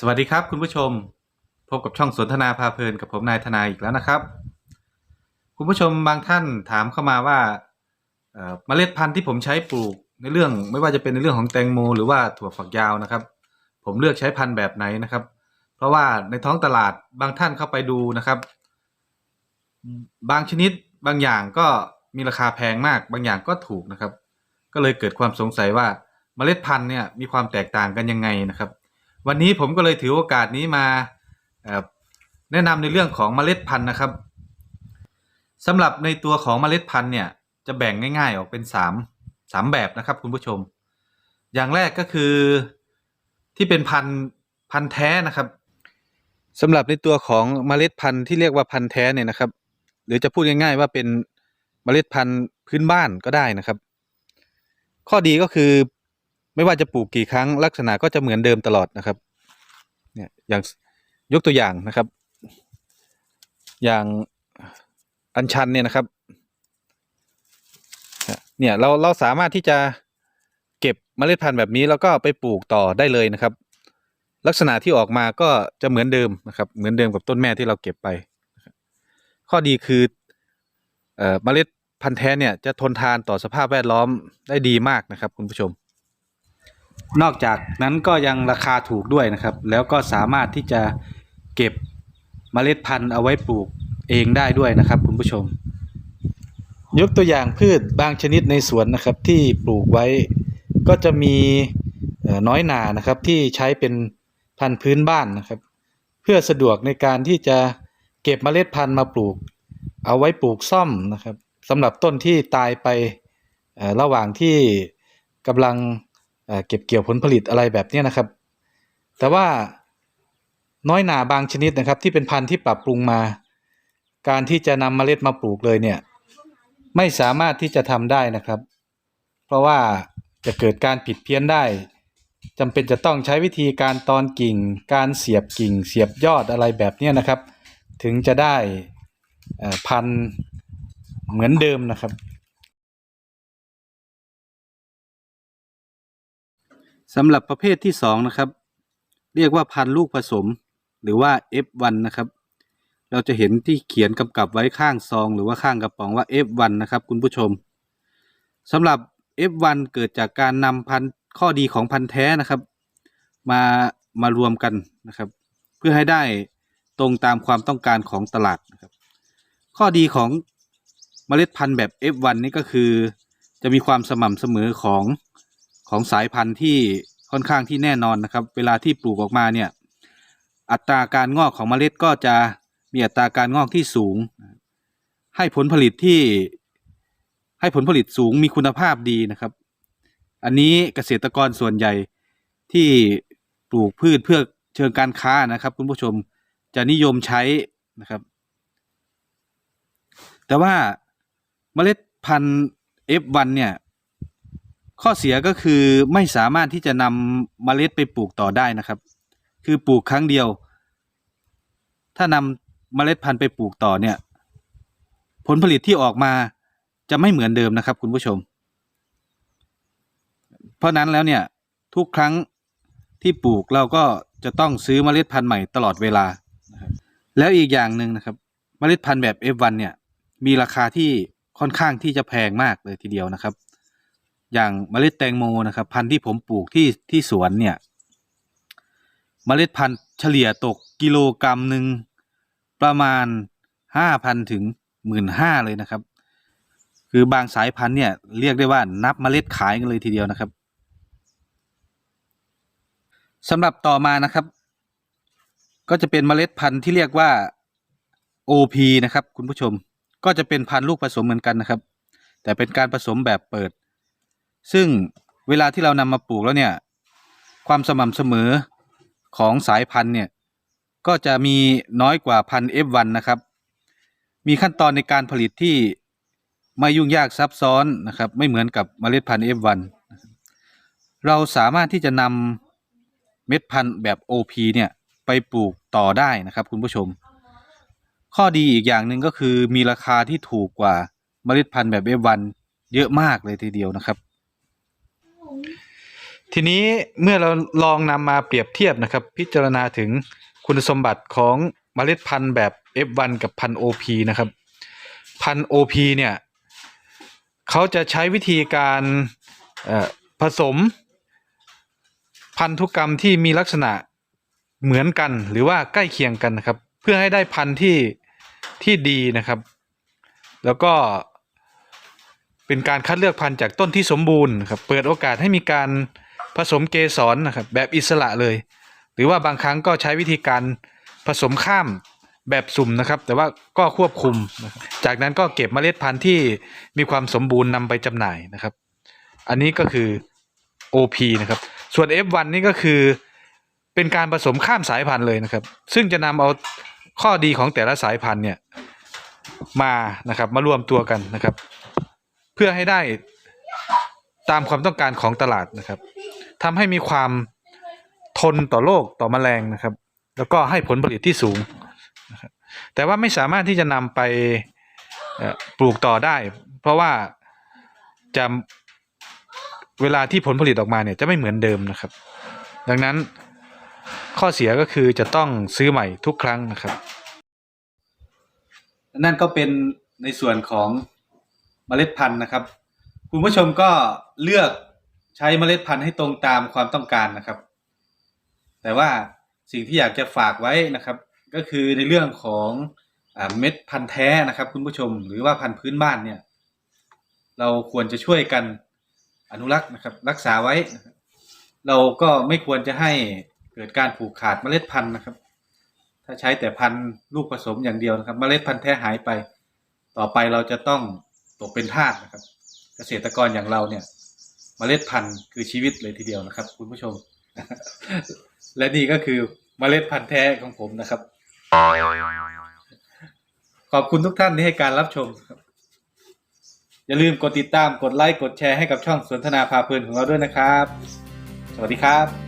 สวัสดีครับคุณผู้ชม พบกับช่องสนทนาพาเพลินกับผมนายธนาอีกแล้วนะครับ คุณผู้ชมบางท่านถามเข้ามาว่าเมล็ดพันธุ์ที่ผมใช้ปลูกในเรื่องไม่ว่าจะเป็นในเรื่องของแตงโม หรือว่าถั่วฝักยาวนะครับ ผมเลือกใช้พันธุ์แบบไหนนะครับ เพราะว่าในท้องตลาดบางท่านเข้าไปดูนะครับ บางชนิดบางอย่างก็มีราคาแพงมาก บางอย่างก็ถูกนะครับ ก็เลยเกิดความสงสัยว่าเมล็ดพันธุ์เนี่ยมีความแตกต่างกันยังไงนะครับ วันนี้ผมก็เลยถือโอกาสนี้มาแนะนำในเรื่องของเมล็ดพันธุ์นะครับสำหรับในตัวของเมล็ดพันธุ์เนี่ยจะแบ่งง่าย ๆ ออกเป็นสามสามแบบนะครับคุณผู้ชม อย่างแรกก็คือที่เป็นพันธุ์พันธุ์แท้นะครับสำหรับในตัวของเมล็ดพันธุ์ที่เรียกว่าพันธุ์แท้เนี่ยนะครับ หรือจะพูดง่าย ๆ ว่าเป็นเมล็ดพันธุ์พื้นบ้านก็ได้นะครับ ข้อดีก็คือ ไม่ว่าจะปลูกกี่ครั้งลักษณะก็จะเหมือนเดิมตลอดนะครับ เนี่ยอย่างยกตัวอย่างนะครับ อย่างอัญชันเนี่ยนะครับ เนี่ยเราเราสามารถที่จะเก็บเมล็ดพันธุ์แบบนี้แล้วก็ไปปลูกต่อได้เลยนะครับ ลักษณะที่ออกมาก็จะเหมือนเดิมนะครับ เหมือนเดิมกับต้นแม่ที่เราเก็บไป ข้อดีคือเอ่อเมล็ดพันธุ์แท้เนี่ยจะทนทานต่อสภาพแวดล้อมได้ดีมากนะครับ คุณผู้ชม นอกจากนั้นก็ยังราคาถูกด้วยนะครับ แล้วก็สามารถที่จะเก็บเมล็ดพันธุ์เอาไว้ปลูกเองได้ด้วยนะครับ คุณผู้ชม ยกตัวอย่างพืชบางชนิดในสวนนะครับที่ปลูกไว้ก็จะมีน้อยหนานะครับที่ใช้เป็นพันธุ์พื้นบ้านนะครับ เพื่อสะดวกในการที่จะเก็บเมล็ดพันธุ์มาปลูก เอาไว้ปลูกซ่อมนะครับสำหรับต้นที่ตายไประหว่างที่กำลัง เก็บเกี่ยวผลผลิตอะไรแบบนี้นะครับ แต่ว่าน้อยหนาบางชนิดนะครับที่เป็นพันธุ์ที่ปรับปรุงมา การที่จะนำเมล็ดมาปลูกเลยเนี่ยไม่สามารถที่จะทำได้นะครับ เพราะว่าจะเกิดการผิดเพี้ยนได้จำเป็นจะต้องใช้วิธีการตอนกิ่ง การเสียบกิ่ง เสียบยอดอะไรแบบนี้นะครับ ถึงจะได้พันธุ์เหมือนเดิมนะครับ สำหรับประเภทที่สองนะครับ เรียกว่าพันลูกผสม หรือว่า F1 นะครับ เราจะเห็นที่เขียนกำกับไว้ข้างซอง หรือว่าข้างกระป๋องว่า F1 นะครับ คุณผู้ชมสำหรับ F1 เกิดจากการนำพันข้อดีของพันธุ์แท้นะครับ มามารวมกันนะครับ เพื่อให้ได้ตรงตามความต้องการของตลาดนะครับ ข้อดีของเมล็ดพันธุ์แบบ F1 นี่ก็คือ จะมีความสม่ำเสมอของ ของสายพันธุ์ที่ค่อนข้างที่แน่นอนนะครับ เวลาที่ปลูกออกมาเนี่ยอัตราการงอกของเมล็ดก็จะมีอัตราการงอกที่สูง ให้ผลผลิตที่ให้ผลผลิตสูงมีคุณภาพดีนะครับ อันนี้เกษตรกรส่วนใหญ่ที่ปลูกพืชเพื่อเชิงการค้านะครับ คุณผู้ชมจะนิยมใช้นะครับ แต่ว่าเมล็ดพันธุ์ F1 เนี่ย ข้อเสียก็คือไม่สามารถที่จะนำเมล็ดไปปลูกต่อได้นะครับ คือปลูกครั้งเดียว ถ้านำเมล็ดพันธุ์ไปปลูกต่อเนี่ย ผลผลิตที่ออกมาจะไม่เหมือนเดิมนะครับ คุณผู้ชม เพราะนั้นแล้วเนี่ยทุกครั้งที่ปลูกเราก็จะต้องซื้อเมล็ดพันธุ์ใหม่ตลอดเวลา แล้วอีกอย่างหนึ่งนะครับ เมล็ดพันธุ์แบบ F1 เนี่ยมีราคาที่ค่อนข้างที่จะแพงมากเลยทีเดียวนะครับ อย่างเมล็ดแตงโมนะครับ พันธุ์ที่ผมปลูกที่ที่สวนเนี่ย เมล็ดพันธุ์เฉลี่ยตกกิโลกรัมหนึ่งประมาณห้าพันถึงหมื่นห้าเลยนะครับ คือบางสายพันธุ์เนี่ยเรียกได้ว่านับเมล็ดขายกันเลยทีเดียวนะครับสำหรับต่อมานะครับ ก็จะเป็นเมล็ดพันธุ์ที่เรียกว่า OP นะครับ คุณผู้ชมก็จะเป็นพันธุ์ลูกผสมเหมือนกันนะครับ แต่เป็นการผสมแบบเปิด ซึ่งเวลาที่เรานำมาปลูกแล้วเนี่ย ความสม่ำเสมอของสายพันธุ์เนี่ย ก็จะมีน้อยกว่าพันธุ์ F1 นะครับ มีขั้นตอนในการผลิตที่ไม่ยุ่งยากซับซ้อนนะครับ ไม่เหมือนกับเมล็ดพันธุ์ F1 นะครับเราสามารถที่จะนำเม็ดพันธุ์แบบ OP เนี่ยไปปลูกต่อได้นะครับ คุณผู้ชม ข้อดีอีกอย่างหนึ่งก็คือมีราคาที่ถูกกว่าเมล็ดพันธุ์แบบ F1 เยอะมากเลยทีเดียวนะครับ ทีนี้เมื่อเราลองนำมาเปรียบเทียบนะครับ พิจารณาถึงคุณสมบัติของเมล็ดพันธุ์แบบ F1 กับพันธุ์ OP นะครับ พันธุ์ OP เนี่ยเขาจะใช้วิธีการผสม พันธุกรรมที่มีลักษณะเหมือนกันหรือว่าใกล้เคียงกันนะครับ เพื่อให้ได้พันธุ์ที่ที่ดีนะครับ แล้วก็เป็นการคัดเลือกพันธุ์จากต้นที่สมบูรณ์ครับเปิดโอกาสให้มีการ ผสมเกสรนะครับแบบอิสระเลย หรือว่าบางครั้งก็ใช้วิธีการผสมข้ามแบบสุ่มนะครับ แต่ว่าก็ควบคุมนะคจากนั้นก็เก็บเมล็ดพันธุ์ที่มีความสมบูรณ์นำไปจำหน่ายนะครับ อันนี้ก็คือ OP นะครับ ส่วน F1 นี่ก็คือเป็นการผสมข้ามสายพันธุ์เลยนะครับ ซึ่งจะนำเอาข้อดีของแต่ละสายพันธุ์เนี่ยมานะครับมารวมตัวกันนะครับ เพื่อให้ได้ตามความต้องการของตลาดนะครับ ทำให้มีความทนต่อโรคต่อแมลงนะครับ แล้วก็ให้ผลผลิตที่สูง แต่ว่าไม่สามารถที่จะนำไปปลูกต่อได้ เพราะว่าจะเวลาที่ผลผลิตออกมาเนี่ยจะไม่เหมือนเดิมนะครับ ดังนั้นข้อเสียก็คือจะต้องซื้อใหม่ทุกครั้งนะครับ นั่นก็เป็นในส่วนของเมล็ดพันธุ์นะครับ คุณผู้ชมก็เลือก ใช้เมล็ดพันธุ์ให้ตรงตามความต้องการนะครับ แต่ว่าสิ่งที่อยากจะฝากไว้นะครับ ก็คือในเรื่องของอเม็ดพันธุ์แท้นะครับ คุณผู้ชมหรือว่าพันธุ์พื้นบ้านเนี่ย เราควรจะช่วยกันอนุรักษ์นะครับ รักษาไว้ เราก็ไม่ควรจะให้เกิดการผูกขาดเมล็ดพันธุ์นะครับ ถ้าใช้แต่พันธุ์ลูกผสมอย่างเดียวนะครับ เมล็ดพันธุ์แท้หายไป ต่อไปเราจะต้องตกเป็นทาสนะครับ เกษตรกรอย่างเราเนี่ย เมล็ดพันธุ์คือชีวิตเลยทีเดียวนะครับ คุณผู้ชม และนี่ก็คือเมล็ดพันธุ์แท้ของผมนะครับ ขอบคุณทุกท่านที่ให้การรับชมครับอย่าลืมกดติดตามกดไลค์กดแชร์ให้กับช่องสนทนาพาเพลินของเราด้วยนะครับ สวัสดีครับ